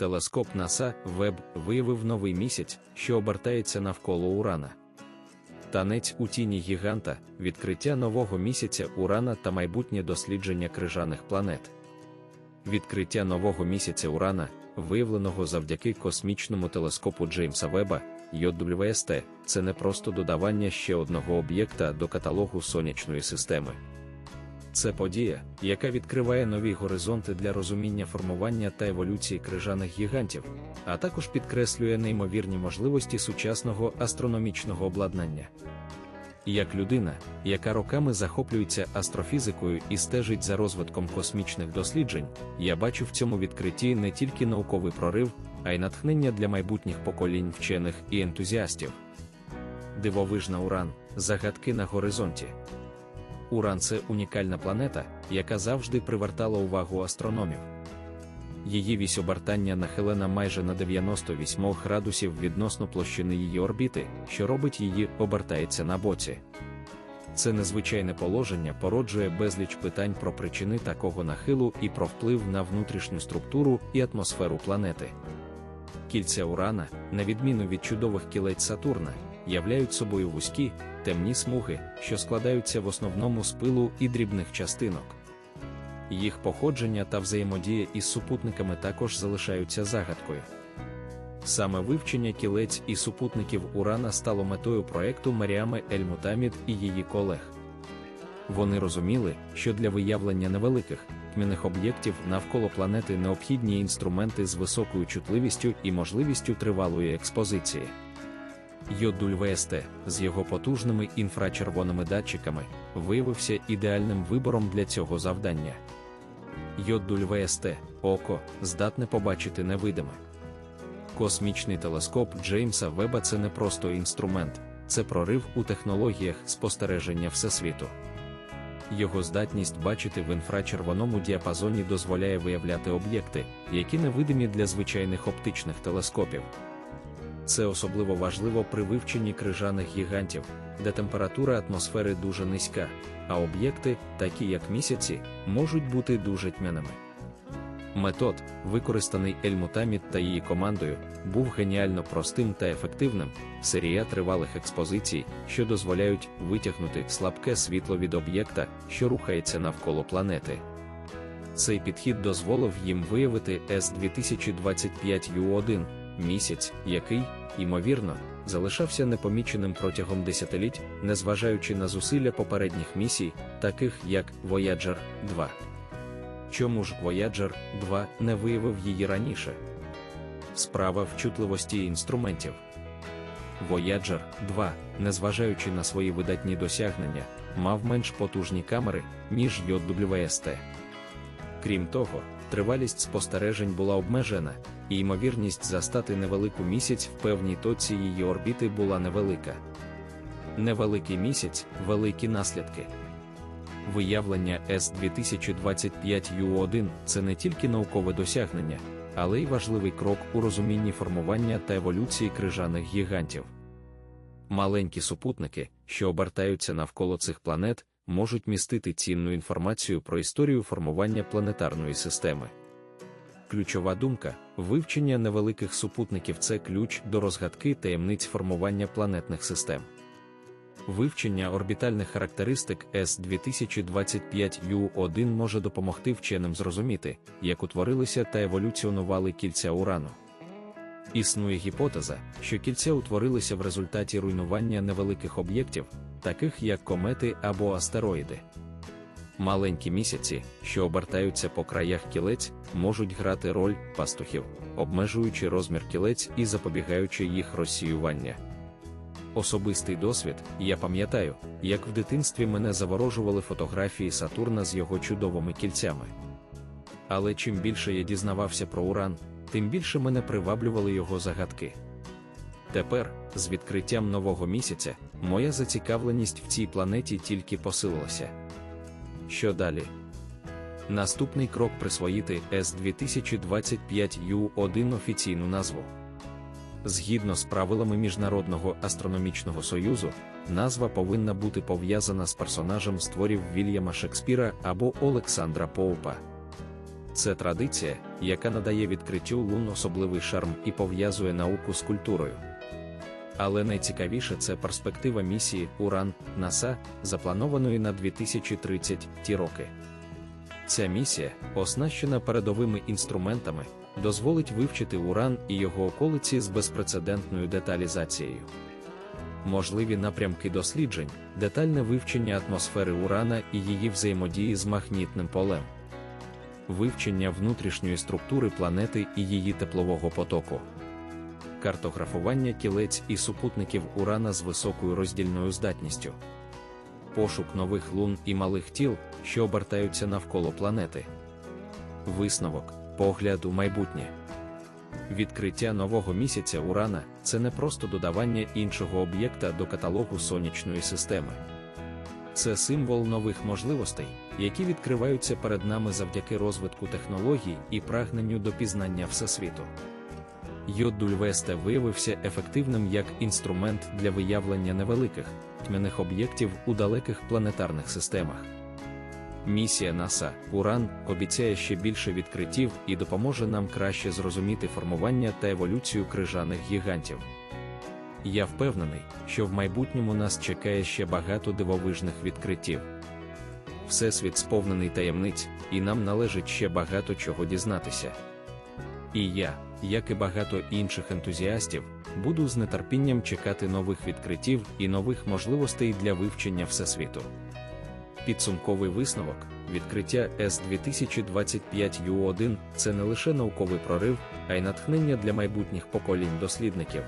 Телескоп НАСА Веб виявив новий місяць, що обертається навколо Урана. Танець у тіні гіганта, відкриття нового місяця Урана та майбутнє дослідження крижаних планет. Відкриття нового місяця Урана, виявленого завдяки космічному телескопу Джеймса Веба, JWST, це не просто додавання ще одного об'єкта до каталогу сонячної системи. Це подія, яка відкриває нові горизонти для розуміння формування та еволюції крижаних гігантів, а також підкреслює неймовірні можливості сучасного астрономічного обладнання. Як людина, яка роками захоплюється астрофізикою і стежить за розвитком космічних досліджень, я бачу в цьому відкритті не тільки науковий прорив, а й натхнення для майбутніх поколінь вчених і ентузіастів. Дивовижна Уран, загадки на горизонті. Уран це унікальна планета, яка завжди привертала увагу астрономів. Її вісь обертання нахилена майже на 98 градусів відносно площини її орбіти, що робить її обертається на боці. Це незвичайне положення породжує безліч питань про причини такого нахилу і про вплив на внутрішню структуру і атмосферу планети. Кільця Урана, на відміну від чудових кілець Сатурна, являють собою вузькі, темні смуги, що складаються в основному з пилу і дрібних частинок. Їх походження та взаємодія із супутниками також залишаються загадкою. Саме вивчення кілець і супутників Урана стало метою проекту Маріами Ельмутамід і її колег. Вони розуміли, що для виявлення невеликих тьмяних об'єктів навколо планети необхідні інструменти з високою чутливістю і можливістю тривалої експозиції. Йодуль ВСТ з його потужними інфрачервоними датчиками виявився ідеальним вибором для цього завдання. Йодуль ВСТ око здатне побачити невидиме. Космічний телескоп Джеймса Веба це не просто інструмент, це прорив у технологіях спостереження Всесвіту. Його здатність бачити в інфрачервоному діапазоні дозволяє виявляти об'єкти, які невидимі для звичайних оптичних телескопів. Це особливо важливо при вивченні крижаних гігантів, де температура атмосфери дуже низька, а об'єкти, такі як місяці, можуть бути дуже тьмяними. Метод, використаний Ельмутамід та її командою, був геніально простим та ефективним, серія тривалих експозицій, що дозволяють витягнути слабке світло від об'єкта, що рухається навколо планети. Цей підхід дозволив їм виявити С-2025Ю1, місяць, який, ймовірно, залишався непоміченим протягом десятиліть, незважаючи на зусилля попередніх місій, таких як Voyager 2. Чому ж Voyager 2 не виявив її раніше? Справа в чутливості інструментів. Voyager 2, незважаючи на свої видатні досягнення, мав менш потужні камери, ніж JWST. Крім того, тривалість спостережень була обмежена, і ймовірність застати невелику місяць в певній точці її орбіти була невелика. Невеликий місяць великі наслідки. Виявлення С-2025Ю1 це не тільки наукове досягнення, але й важливий крок у розумінні формування та еволюції крижаних гігантів. Маленькі супутники, що обертаються навколо цих планет, можуть містити цінну інформацію про історію формування планетарної системи. Ключова думка вивчення невеликих супутників це ключ до розгадки таємниць формування планетних систем. Вивчення орбітальних характеристик С-2025Ю1 може допомогти вченим зрозуміти, як утворилися та еволюціонували кільця урану. Існує гіпотеза, що кільця утворилися в результаті руйнування невеликих об'єктів, таких як комети або астероїди. Маленькі місяці, що обертаються по краях кілець, можуть грати роль пастухів, обмежуючи розмір кілець і запобігаючи їх розсіювання. Особистий досвід, я пам'ятаю, як в дитинстві мене заворожували фотографії Сатурна з його чудовими кільцями. Але чим більше я дізнавався про Уран, тим більше мене приваблювали його загадки. Тепер, з відкриттям нового місяця, моя зацікавленість в цій планеті тільки посилилася. Що далі? Наступний крок присвоїти С-2025Ю1 офіційну назву. Згідно з правилами Міжнародного астрономічного союзу, назва повинна бути пов'язана з персонажем з творів Вільяма Шекспіра або Олександра Поупа. Це традиція, яка надає відкриттю лун особливий шарм і пов'язує науку з культурою. Але найцікавіше це перспектива місії Уран НАСА, запланованої на 2030 ті роки. Ця місія, оснащена передовими інструментами, дозволить вивчити уран і його околиці з безпрецедентною деталізацією. Можливі напрямки досліджень, детальне вивчення атмосфери урана і її взаємодії з магнітним полем, вивчення внутрішньої структури планети і її теплового потоку, картографування кілець і супутників урана з високою роздільною здатністю, пошук нових лун і малих тіл, що обертаються навколо планети. Висновок, погляд у майбутнє. Відкриття нового місяця Урана це не просто додавання іншого об'єкта до каталогу сонячної системи. Це символ нових можливостей, які відкриваються перед нами завдяки розвитку технологій і прагненню до пізнання Всесвіту. Йодульвесте виявився ефективним як інструмент для виявлення невеликих тьмяних об'єктів у далеких планетарних системах. Місія НАСА Уран обіцяє ще більше відкриттів і допоможе нам краще зрозуміти формування та еволюцію крижаних гігантів. Я впевнений, що в майбутньому нас чекає ще багато дивовижних відкриттів. Всесвіт сповнений таємниць, і нам належить ще багато чого дізнатися. І я, як і багато інших ентузіастів, буду з нетерпінням чекати нових відкриттів і нових можливостей для вивчення Всесвіту. Підсумковий висновок, відкриття С 2025 U1 це не лише науковий прорив, а й натхнення для майбутніх поколінь дослідників.